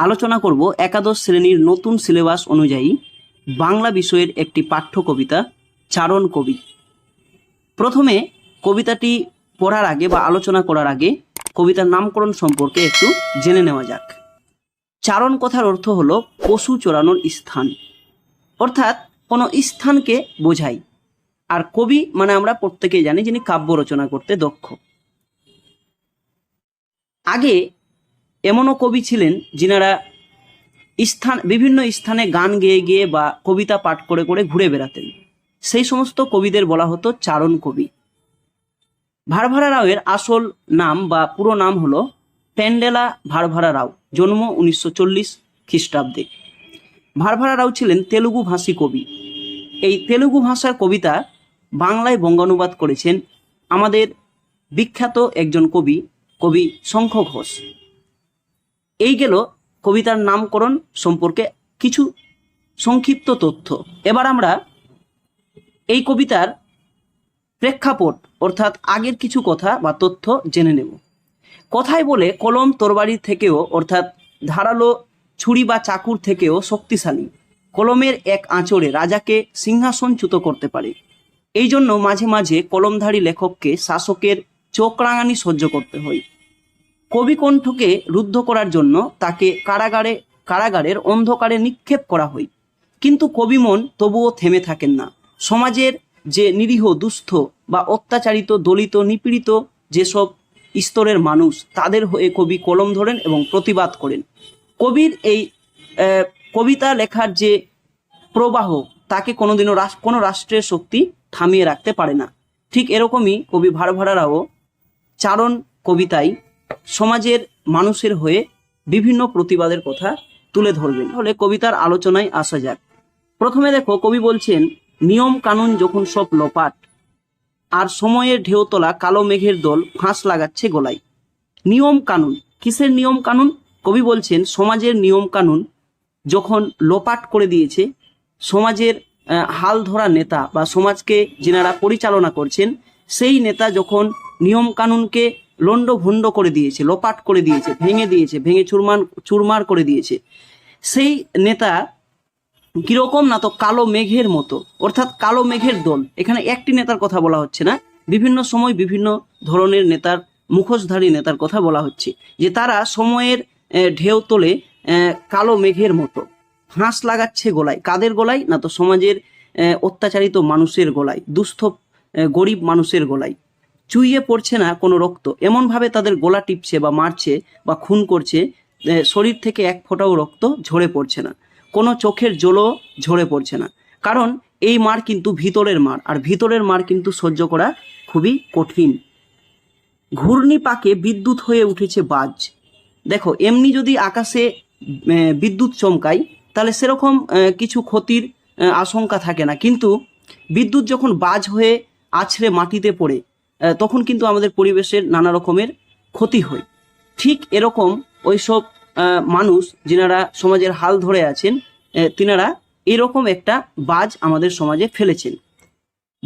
আলোচনা করব একাদশ শ্রেণির নতুন সিলেবাস অনুযায়ী বাংলা বিষয়ের একটি পাঠ্য কবিতা চারণ কবি। প্রথমে কবিতাটি পড়ার আগে বা আলোচনা করার আগে কবিতার নামকরণ সম্পর্কে একটু জেনে নেওয়া যাক। চারণ কথার অর্থ হলো পশু চড়ানোর স্থান। অর্থাৎ কোনো স্থানকে বোঝায়। আর কবি মানে আমরা প্রত্যেকেই জানি যিনি কাব্য রচনা করতে দক্ষ। আগে এমনও কবি ছিলেন যিনারা স্থান, বিভিন্ন স্থানে গান গেয়ে গিয়ে বা কবিতা পাঠ করে করে ঘুরে বেড়াতেন। সেই সমস্ত কবিদের বলা হতো চারণ কবি। ভারভারা রাওয়ের আসল নাম বা পুরো নাম হলো প্যান্ডেলা ভারভারা রাও, জন্ম উনিশশো চল্লিশ খ্রিস্টাব্দে। ভারভারা রাও ছিলেন তেলুগু ভাষী কবি। এই তেলুগু ভাষার কবিতা বাংলায় বঙ্গানুবাদ করেছেন আমাদের বিখ্যাত একজন কবি কবি শঙ্খ ঘোষ। এই গেল কবিতার নামকরণ সম্পর্কে কিছু সংক্ষিপ্ত তথ্য। এবার আমরা এই কবিতার প্রেক্ষাপট, অর্থাৎ আগের কিছু কথা বা তথ্য জেনে নেব। কথায় বলে কলম তরবারি থেকেও, অর্থাৎ ধারালো ছুরি বা চাকুর থেকেও শক্তিশালী। কলমের এক আঁচড়ে রাজাকে সিংহাসনচ্যুত করতে পারে। এই জন্য মাঝে মাঝে কলমধারী লেখককে শাসকের চোখ রাঙানি সহ্য করতে হয়। কবিকণ্ঠকে রুদ্ধ করার জন্য তাকে কারাগারে, কারাগারের অন্ধকারে নিক্ষেপ করা হয়। কিন্তু কবিমন তবুও থেমে থাকেন না। সমাজের যে নিরীহ দুস্থ বা অত্যাচারিত, দলিত, নিপীড়িত যেসব স্তরের মানুষ, তাদের হয়ে কবি কলম ধরেন এবং প্রতিবাদ করেন। কবির এই কবিতা লেখার যে প্রবাহ, তাকে কোনোদিনও রাস- কোনো রাষ্ট্রের শক্তি থামিয়ে রাখতে পারে না। ঠিক এরকমই কবি ভারভারারাও চারণ কবিতায় সমাজের মানুষের হয়ে বিভিন্ন প্রতিবাদের কথা তুলে ধরবেন। হলে কবিতার আলোচনায় আসা যাক। প্রথমে দেখো, কবি বলছেন, নিয়ম কানুন যখন সব লোপাট, আর সময়ের ঢেউ তোলা কালো মেঘের দল ফাঁস লাগাচ্ছে গলায়। নিয়ম কানুন। কিসের নিয়ম কানুন? কবি বলছেন, সমাজের নিয়ম কানুন যখন লোপাট করে দিয়েছে, সমাজের হাল ধরা নেতা বা সমাজকে যেনারা পরিচালনা করছেন, সেই নেতা যখন নিয়ম কানুনকে লণ্ডভণ্ড করে দিয়েছে, লোপাট করে দিয়েছে, ভেঙে দিয়েছে, ভেঙে চুরমার চুরমার করে দিয়েছে। সেই নেতা কীরকম না তো কালো মেঘের মতো, অর্থাৎ কালো মেঘের দল। এখানে একটি নেতার কথা বলা হচ্ছে না, বিভিন্ন সময় বিভিন্ন ধরনের নেতার, মুখোশধারী নেতার কথা বলা হচ্ছে, যে তারা সময়ের ঢেউ তোলে কালো মেঘের মতো। ফাঁস লাগাচ্ছে গলায়, কাদের গলায়? না তো সমাজের অত্যাচারিত মানুষের গলায়, দুস্থ গরিব মানুষের গলায়। চুইয়ে পড়ছে না কোনো রক্ত। এমনভাবে তাদের গলা টিপছে বা মারছে বা খুন করছে শরীর থেকে এক ফোঁটাও রক্ত ঝরে পড়ছে না। কোনো চোখের জলও ঝরে পড়ছে না। কারণ এই মার কিন্তু ভিতরের মার, আর ভিতরের মার কিন্তু সহ্য করা খুবই কঠিন। ঘূর্ণি পাকে বিদ্যুৎ হয়ে উঠেছে বাজ। দেখো, এমনি যদি আকাশে বিদ্যুৎ চমকায়, তাহলে সেরকম কিছু ক্ষতির আশঙ্কা থাকে না। কিন্তু বিদ্যুৎ যখন বাজ হয়ে আছড়ে মাটিতে পড়ে তখন কিন্তু আমাদের পরিবেশের নানা রকমের ক্ষতি হয়। ঠিক এরকম ওইসব মানুষ যিনারা সমাজের হাল ধরে আছেন তিনারা এরকম একটা বাজ আমাদের সমাজে ফেলেছেন।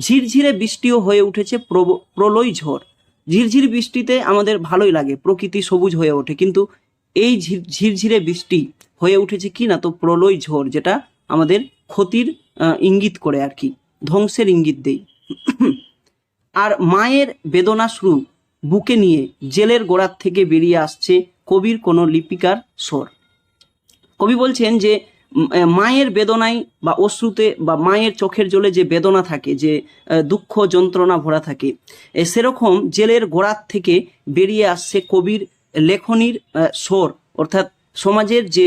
ঝিরঝিরে বৃষ্টিও হয়ে উঠেছে প্রলয় ঝড়। ঝিরঝির বৃষ্টিতে আমাদের ভালোই লাগে, প্রকৃতি সবুজ হয়ে ওঠে, কিন্তু এই ঝির- ঝিরঝিরে বৃষ্টি হয়ে উঠেছে কি না, তো প্রলয় ঝড় যেটা আমাদের ক্ষতির ইঙ্গিত করে আর কি, ধ্বংসের ইঙ্গিত দেই আর মায়ের বেদনা শুরু বুকে নিয়ে জেলের গোড়ার থেকে বেরিয়ে আসছে কবির কোনো লিপিকার স্বর। কবি বলছেন যে মায়ের বেদনায় বা অশ্রুতে বা মায়ের চোখের জলে যে বেদনা থাকে, যে দুঃখ যন্ত্রণা ভরা থাকে সেরকম জেলের গোড়ার থেকে বেরিয়ে আসছে কবির লেখনির স্বর। অর্থাৎ সমাজের যে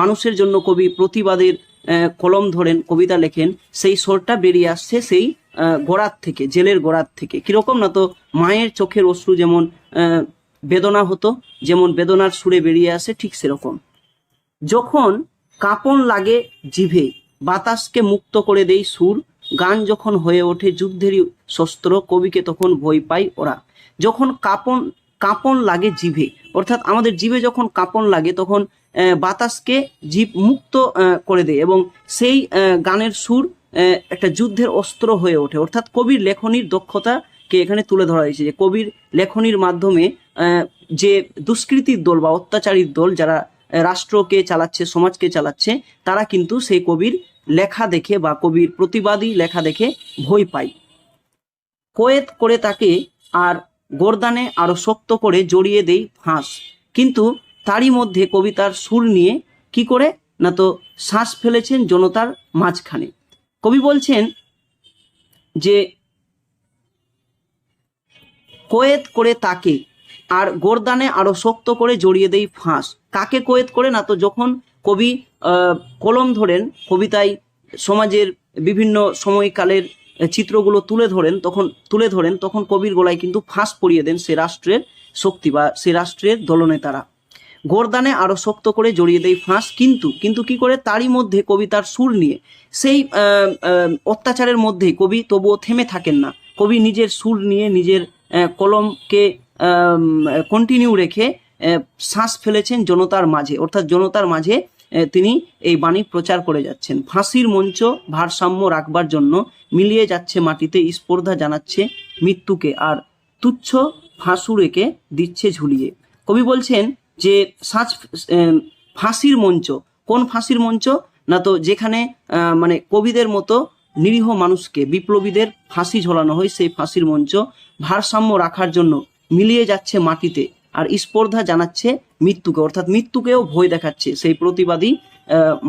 মানুষের জন্য কবি প্রতিবাদের কলম ধরেন, কবিতা লেখেন, সেই স্বরটা বেরিয়ে আসছে সেই গোড়ার থেকে, জেলের গোড়ার থেকে। কীরকম না তো মায়ের চোখের অশ্রু যেমন বেদনা হতো, যেমন বেদনার সুরে বেরিয়ে আসে, ঠিক সেরকম। যখন কাঁপন লাগে জিভে, বাতাসকে মুক্ত করে দেই সুর, গান যখন হয়ে ওঠে যুদ্ধেরই শস্ত্র, কবিকে তখন ভয় পাই ওরা। যখন কাঁপন কাঁপন লাগে জিভে, অর্থাৎ আমাদের জিভে যখন কাঁপন লাগে, তখন বাতাসকে জীব মুক্ত করে দেয় এবং সেই গানের সুর একটা যুদ্ধের অস্ত্র হয়ে ওঠে। অর্থাৎ কবির লেখনির দক্ষতাকে এখানে তুলে ধরা হয়েছে যে কবির লেখনির মাধ্যমে যে দুষ্কৃতির দল বা অত্যাচারীর দল যারা রাষ্ট্রকে চালাচ্ছে, সমাজকে চালাচ্ছে, তারা কিন্তু সেই কবির লেখা দেখে বা কবির প্রতিবাদী লেখা দেখে ভয় পায়। কোয়েত করে তাকে আর গোরদানে আরও শক্ত করে জড়িয়ে দেই ফাঁস। কিন্তু তারই মধ্যে কবিতার সুর নিয়ে কি করে? না তো শ্বাস ফেলেছেন জনতার মাঝখানে। কবি বলছেন যে কোয়েত করে তাকে, আর গোরদানে আরও শক্ত করে জড়িয়ে দেই ফাঁস। কাকে কোয়েত করে না তো যখন কবি কলম ধরেন, কবিতায় সমাজের বিভিন্ন সময়কালের চিত্রগুলো তুলে ধরেন, তখন তুলে ধরেন, তখন কবির গলায় কিন্তু ফাঁস পরিয়ে দেন সে রাষ্ট্রের শক্তি বা সে রাষ্ট্রের দলনেতারা। গোরদানে আরও শক্ত করে জড়িয়ে দেয় ফাঁস, কিন্তু কিন্তু কি করে? তারই মধ্যে কবিতার সুর নিয়ে। সেই অত্যাচারের মধ্যে কবি তবুও থেমে থাকেন না। কবি নিজের সুর নিয়ে নিজের কলমকে কন্টিনিউ রেখে শ্বাস ফেলেছেন জনতার মাঝে। অর্থাৎ জনতার মাঝে তিনি এই বাণী প্রচার করে যাচ্ছেন। ফাঁসির মঞ্চ ভারসাম্য রাখবার জন্য মিলিয়ে যাচ্ছে মাটিতে, স্পর্ধা জানাচ্ছে মৃত্যুকে। আর তুচ্ছ ফাঁসুরেকে দিচ্ছে ঝুলিয়ে। কবি বলছেন যে আহ, ফাঁসির মঞ্চ কোন ফাঁসির মঞ্চ? না তো যেখানে মানে কবিদের মতো নিরীহ মানুষকে বিপ্লবীদের ফাঁসি ঝোলানো হয় সেই ফাঁসির মঞ্চ ভারসাম্য রাখার জন্য মিলিয়ে যাচ্ছে মাটিতে আর স্পর্ধা জানাচ্ছে মৃত্যুকে। অর্থাৎ মৃত্যুকেও ভয় দেখাচ্ছে সেই প্রতিবাদী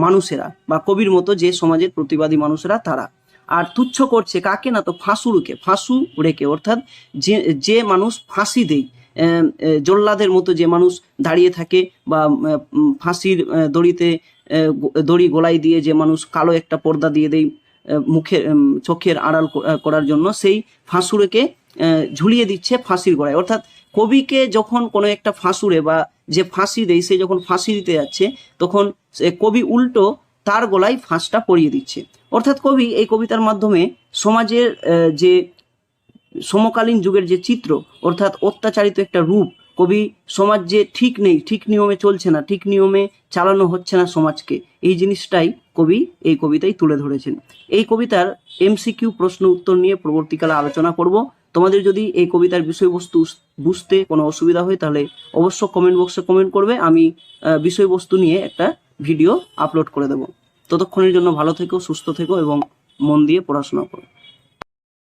মানুষেরা বা কবির মতো যে সমাজের প্রতিবাদী মানুষেরা তারা। আর তুচ্ছ করছে কাকে? না তো ফাঁসুরুকে ফাঁসু রেখে। অর্থাৎ যে যে মানুষ ফাঁসি দেয় জল্লাদের মতো যে মানুষ দাঁড়িয়ে থাকে বা ফাঁসির দড়িতে দড়ি গলায় দিয়ে যে মানুষ কালো একটা পর্দা দিয়ে দেয় আহ, মুখে চোখের আড়াল করার জন্য সেই ফাঁসুরেকে ঝুলিয়ে দিচ্ছে ফাঁসির গলায় অর্থাৎ কবিকে যখন কোনো একটা ফাঁসুরে বা যে ফাঁসি দেয় সে যখন ফাঁসি দিতে যাচ্ছে তখন সে কবি উল্টো তার গলায় ফাঁসটা পরিয়ে দিচ্ছে। অর্থাৎ কবি এই কবিতার মাধ্যমে সমাজের যে সমকালীন যুগের যে চিত্র, অর্থাৎ অত্যাচারিত একটা রূপ, কবি সমাজ যে ঠিক নেই, ঠিক নিয়মে চলছে না, ঠিক নিয়মে চালানো হচ্ছে না সমাজকে, এই জিনিসটাই কবি, এই কবিতায় তুলে ধরেছেন। এই কবিতার এমসিকিউ প্রশ্ন উত্তর নিয়ে পরবর্তীকালে আলোচনা করব। তোমাদের যদি এই কবিতার বিষয়বস্তু বুঝতে কোনো অসুবিধা হয়, তাহলে অবশ্য কমেন্ট বক্সে কমেন্ট করবে। আমি বিষয়বস্তু নিয়ে একটা ভিডিও আপলোড করে দেব। ততক্ষণের জন্য ভালো থেকো, সুস্থ থেকো এবং মন দিয়ে পড়াশোনা করো।